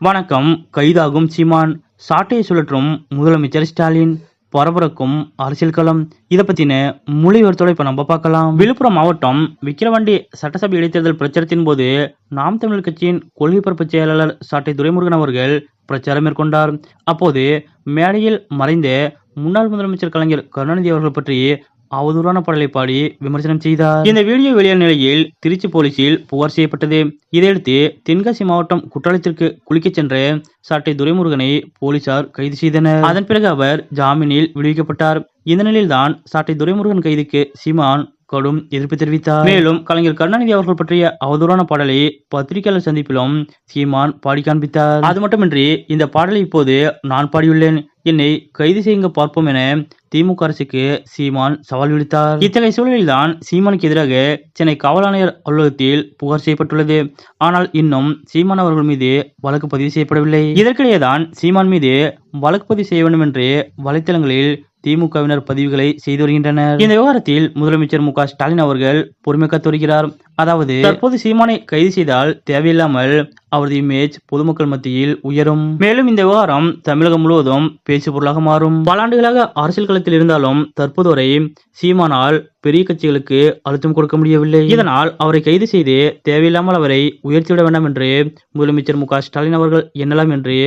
வணக்கம். கைதாகும் சீமான். சாட்டையை சுழற்றும் முதலமைச்சர் ஸ்டாலின். பரபரக்கும் அரசியல் களம். இதை பத்தின முழு விவரத்தோட இப்ப நம்ம பார்க்கலாம். விழுப்புரம் மாவட்டம் விக்கிரவாண்டி சட்டசபை இடைத்தேர்தல் பிரச்சாரத்தின் போது நாம் தமிழர் கட்சியின் கொள்கை பரப்பு செயலாளர் சாட்டை துரைமுருகன் அவர்கள் பிரச்சாரம் மேற்கொண்டார். அப்போது மேடையில் மறைந்த முன்னாள் முதலமைச்சர் கலைஞர் கருணாநிதி அவர்கள் பற்றி அவதூறான பாடலை பாடி விமர்சனம் செய்தார். இந்த வீடியோ வெளியான நிலையில் திருச்சி போலீசில் புகார் செய்யப்பட்டது. இதையடுத்து தென்காசி மாவட்டம் குற்றாலத்திற்கு குளிக்கச் சென்ற சாட்டை துரைமுருகனை போலீசார் கைது செய்தனர். அதன் பிறகு அவர் ஜாமீனில் விடுவிக்கப்பட்டார். இந்த நிலையில்தான் சாட்டை துரைமுருகன் கைதுக்கு சீமான் கடும் எதிர்ப்பு தெரிவித்தார். மேலும் கலைஞர் கருணாநிதி அவர்கள் பற்றிய அவதூறான பாடலை பத்திரிகையாளர் சந்திப்பிலும் சீமான் பாடி காண்பித்தார். அது மட்டுமின்றி இந்த பாடலை இப்போது நான் பாடியுள்ளேன். என்னை கைது செய்யுங்க பார்ப்போம் என திமுக அரசுக்கு சீமான் சவால் விடுத்தார். இத்தகைய சூழலில்தான் சீமானுக்கு எதிராக சென்னை காவலாணையர் அலுவலகத்தில் புகார் செய்யப்பட்டுள்ளது. ஆனால் இன்னும் சீமான் அவர்கள் மீது வழக்கு பதிவு செய்யப்படவில்லை. இதற்கிடையேதான் சீமான் மீது வழக்கு பதிவு செய்ய வேண்டும் என்று வலைத்தளங்களில் திமுகவினர் பதிவுகளை செய்து வருகின்றனர். இந்த விவகாரத்தில் முதலமைச்சர் மு ஸ்டாலின் அவர்கள் பொறுமை காத்து வருகிறார். அதாவது தற்போது சீமானை கைது செய்தால் தேவையில்லாமல் அவரது இமேஜ் பொதுமக்கள் மத்தியில் உயரும். மேலும் இந்த விவகாரம் தமிழகம் முழுவதும் பேச்சு பொருளாக மாறும். பல ஆண்டுகளாக அரசியல் களத்தில் இருந்தாலும் தற்போது வரை சீமானால் பெரிய கட்சிகளுக்கு அழுத்தம் கொடுக்க முடியவில்லை. இதனால் அவரை கைது செய்து தேவையில்லாமல் அவரை உயர்த்திவிட வேண்டாம் என்று முதலமைச்சர் மு ஸ்டாலின் அவர்கள் எண்ணலாம் என்று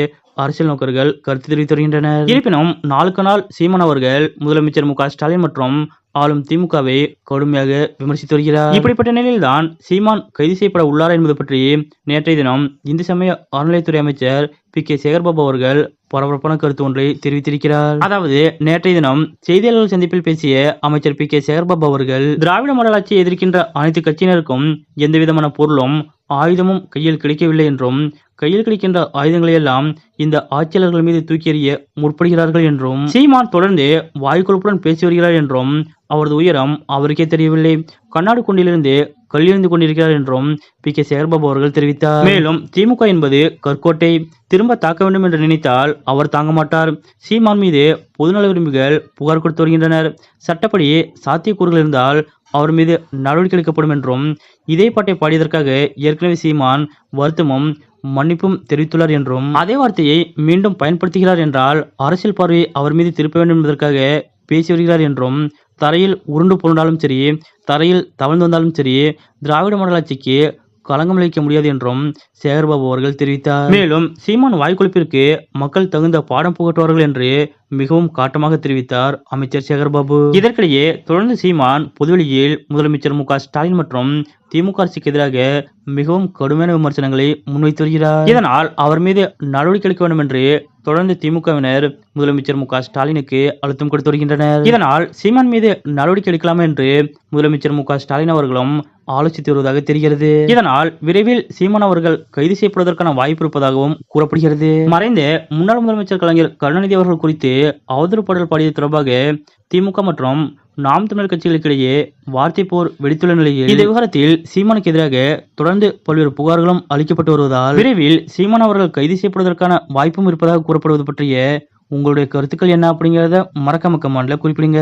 அரசியல் நோக்கர்கள் கருத்து தெரிவித்து வருகின்றனர் இருப்பினும் நாளுக்கு நாள் சீமான் அவர்கள் முதலமைச்சர் மு ஸ்டாலின் மற்றும் ஆளும் திமுகவை கடுமையாக விமர்சித்து வருகிறார். இப்படிப்பட்ட நிலையில்தான் சீமான் கைது செய்யப்பட உள்ளாரா என்பது பற்றி நேற்றைய தினம் இந்து சமய அறநிலையத்துறை அமைச்சர் பி. கே. சேகர்பாபு அவர்கள் பரபரப்பான கருத்து ஒன்றை தெரிவித்திருக்கிறார். அதாவது நேற்றைய தினம் செய்தியாளர்கள் சந்திப்பில் பேசிய அமைச்சர் பி. கே. சேகர்பாபு அவர்கள் திராவிட மாடல் எதிர்க்கின்ற அனைத்து கட்சியினருக்கும் எந்தவிதமான பொருளும் ஆயுதமும் கையில் கிடைக்கவில்லை என்றும் கையில் கிடைக்கின்ற ஆயுதங்களை எல்லாம் இந்த ஆட்சியாளர்கள் மீது தூக்கி எறிய முற்படுகிறார்கள் என்றும் சீமான் தொடர்ந்து வாய்க்குழுப்புடன் பேசி வருகிறார் என்றும் அவரது உயரம் அவருக்கே தெரியவில்லை. கண்ணாடி குண்டிலிருந்து கல்லெறிந்து கொண்டிருக்கிறார் என்றும் பி. கே. சேகர்பாபு அவர்கள் தெரிவித்தார். மேலும் திமுக என்பது கற்கோட்டை திரும்ப தாக்க வேண்டும் என்று நினைத்தால் அவர் தாங்க மாட்டார். சீமான் மீது பொதுநல விரும்பிகள் புகார் கொடுத்து வருகின்றனர். சட்டப்படி சாத்தியக்கூறுகள் இருந்தால் அவர் மீது நடவடிக்கை எடுக்கப்படும் என்றும் இதே பாட்டை பாடியதற்காக ஏற்கனவே சீமான் வருத்தமும் மன்னிப்பும் தெரிவித்துள்ளார் என்றும் அதே வார்த்தையை மீண்டும் பயன்படுத்துகிறார் என்றால் அரசியல் பார்வை அவர் மீது திருப்ப வேண்டும் என்பதற்காக பேசி வருகிறார் என்றும் தரையில் உருண்டு புரண்டாலும் சரி தரையில் தவழ்ந்து வந்தாலும் சரி திராவிட மண்டலாட்சிக்கு களங்கம் அளிக்க முடியாது என்றும் சேகர்பாபு அவர்கள் தெரிவித்தார். மேலும் சீமான் வாய்க்குழுப்பிற்கு மக்கள் தகுந்த பாடம் புகட்டுவார்கள் என்று மிகவும் காட்டமாக தெரிவித்தார் அமைச்சர் சேகர்பாபு. இதற்கிடையே தொடர்ந்து சீமான் பொதுவெளியில் முதலமைச்சர் மு ஸ்டாலின் மற்றும் திமுக அரசுக்கு எதிராக மிகவும் கடுமையான விமர்சனங்களை முன்வைத்து வருகிறார். இதனால் அவர் மீது நடவடிக்கை எடுக்க வேண்டும் என்று தொடர்ந்து திமுகவினர் முதலமைச்சர் மு ஸ்டாலினுக்கு அழுத்தம் கொடுத்து வருகின்றனர். இதனால் சீமான் மீது நடவடிக்கை எடுக்கலாமா என்று முதலமைச்சர் மு ஸ்டாலின் அவர்களும் ஆலோசித்து வருவதாக தெரிகிறது. இதனால் விரைவில் சீமான் அவர்கள் கைது செய்யப்படுவதற்கான வாய்ப்பு இருப்பதாகவும் கூறப்படுகிறது. மறைந்த முன்னாள் முதலமைச்சர் கலைஞர் கருணாநிதி அவர்கள் குறித்து அவதூறு பாடல் பாடியது தொடர்பாக திமுக மற்றும் நாம் தமிழர் கட்சிகளுக்கிடையே வார்த்தை போர் வெடித்துள்ள நிலையில் இந்த விவகாரத்தில் சீமானுக்கு எதிராக தொடர்ந்து பல்வேறு புகார்களும் அளிக்கப்பட்டு வருவதால் விரைவில் சீமான் அவர்கள் கைது செய்யப்படுவதற்கான வாய்ப்பும் இருப்பதாக கூறப்படுவது பற்றிய உங்களுடைய கருத்துக்கள் என்ன அப்படிங்கிறத மறக்காம கமெண்ட்ல குறிப்பிடுங்க.